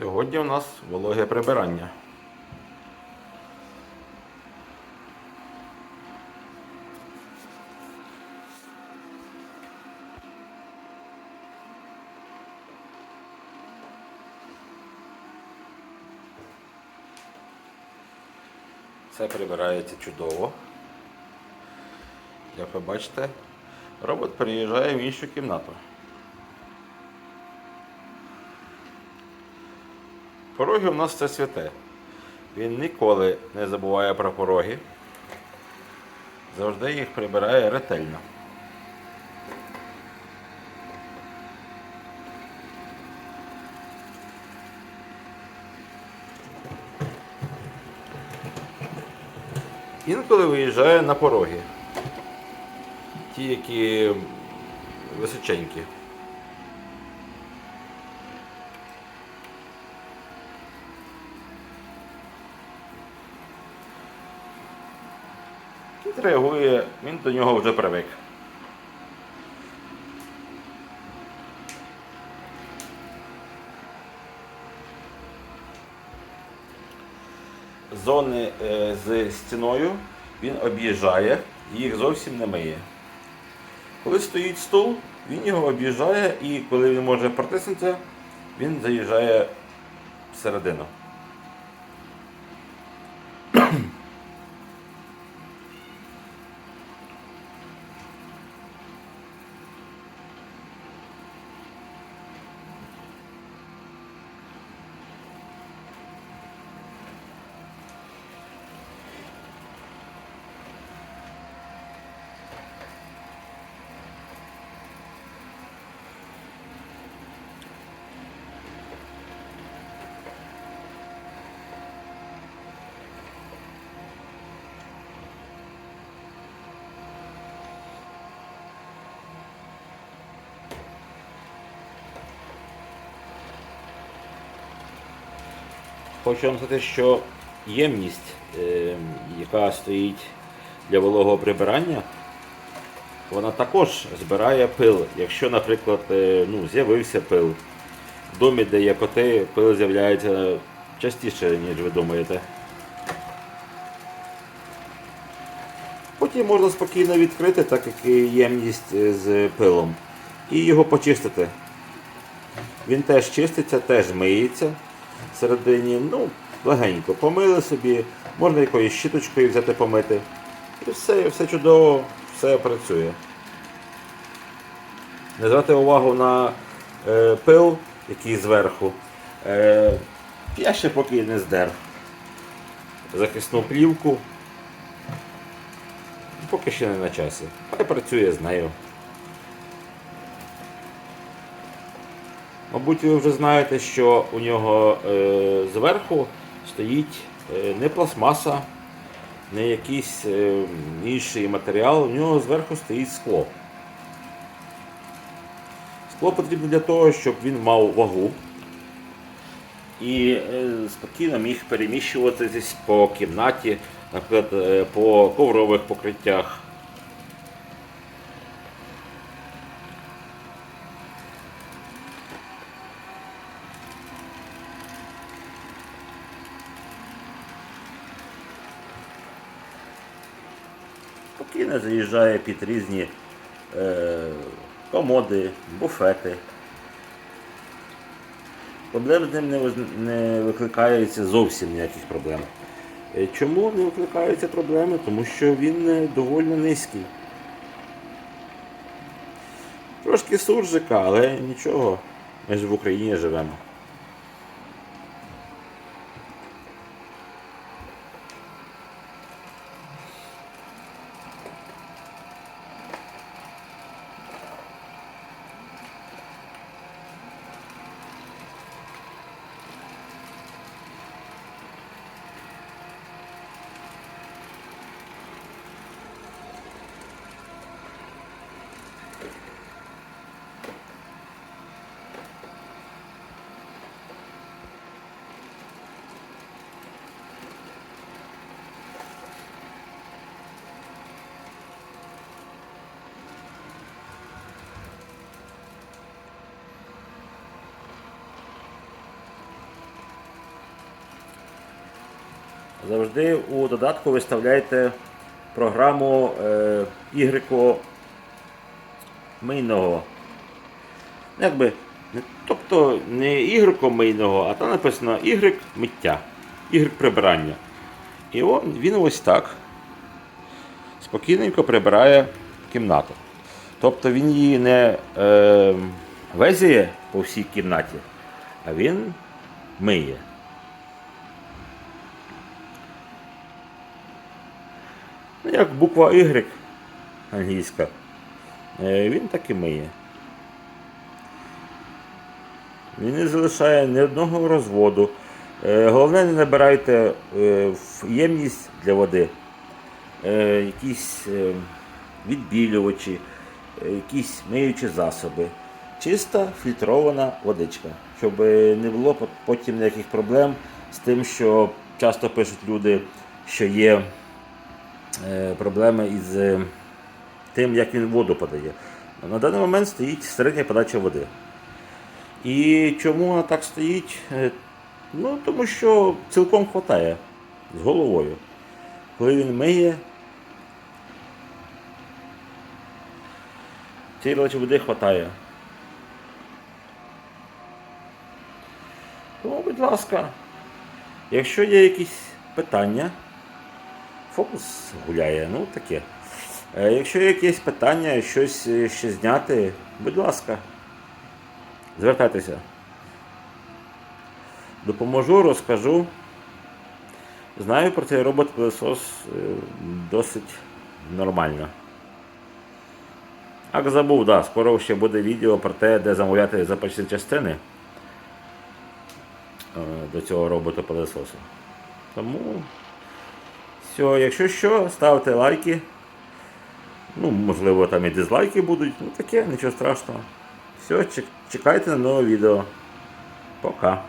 Сьогодні у нас вологе прибирання. Це прибирається чудово. Як ви бачите, робот переїжджає в іншу кімнату. Пороги у нас це святе. Він ніколи не забуває про пороги. Завжди їх прибирає ретельно. Інколи виїжджає на пороги. Ті, які височенькі. Реагує, він до нього вже привик. Зони е, з стіною він об'їжджає, їх зовсім не миє. Коли стоїть стул, він його об'їжджає і коли він може протиснутися, він заїжджає всередину. Хочу вам сказати, що ємність, е, яка стоїть для вологого прибирання, вона також збирає пил. Якщо, наприклад, е, ну, з'явився пил, в домі, де є коти, пил з'являється частіше, ніж ви думаєте. Потім можна спокійно відкрити, так як ємність е, з пилом, і його почистити. Він теж чиститься, теж миється всередині, ну, легенько. Помили собі, можна якоюсь щіточкою взяти помити. І все, все чудово, все працює. Не звати увагу на е, пил, який зверху. Е, я ще поки не здер. Захисну плівку. Поки ще не на часі. Хай працює з нею. Мабуть, ви вже знаєте, що у нього е, зверху стоїть е, не пластмаса, не якийсь е, інший матеріал, у нього зверху стоїть скло. Скло потрібно для того, щоб він мав вагу і е, спокійно міг переміщуватись по кімнаті, наприклад, е, по коврових покриттях. Спокійно заїжджає під різні е, комоди, буфети. Проблем з ним не, не викликається зовсім ніяких проблем. Е, Чому не викликаються проблеми? Тому що він е, доволі низький. Трошки суржика, але нічого. Ми ж в Україні живемо. Завжди у додатку виставляйте програму е, Y мийного. Якби, тобто не Y мийного, а там написано Y миття, Y прибирання. І он, він ось так спокійненько прибирає кімнату. Тобто він її не е, везіє по всій кімнаті, а він миє. Як буква Y англійська, е, він так і миє. Він не залишає ні одного розводу. Е, Головне, не набирайте е, в ємність для води якісь відбілювачі, якісь миючі засоби. Чиста фільтрована водичка, щоб не було потім ніяких проблем з тим, що часто пишуть люди, що є проблеми із е, тим, як він воду подає. На даний момент стоїть середня подача води. І чому вона так стоїть? Е, Ну, тому що цілком хватає з головою. Коли він миє, цієї води хватає. Тому, будь ласка, якщо є якісь питання, фокус гуляє, ну таке. Е, Якщо є якісь питання, щось е, ще зняти, будь ласка, звертайтеся. Допоможу, розкажу. Знаю про цей робот-пилосос е, досить нормально. Ак забув, да, скоро ще буде відео про те, де замовляти запасні частини до цього робота-пилососу. Тому, все, якщо що, ставте лайки. Ну, можливо, там і дизлайки будуть. Ну таке, нічого страшного. Все, чекайте на нове відео. Пока.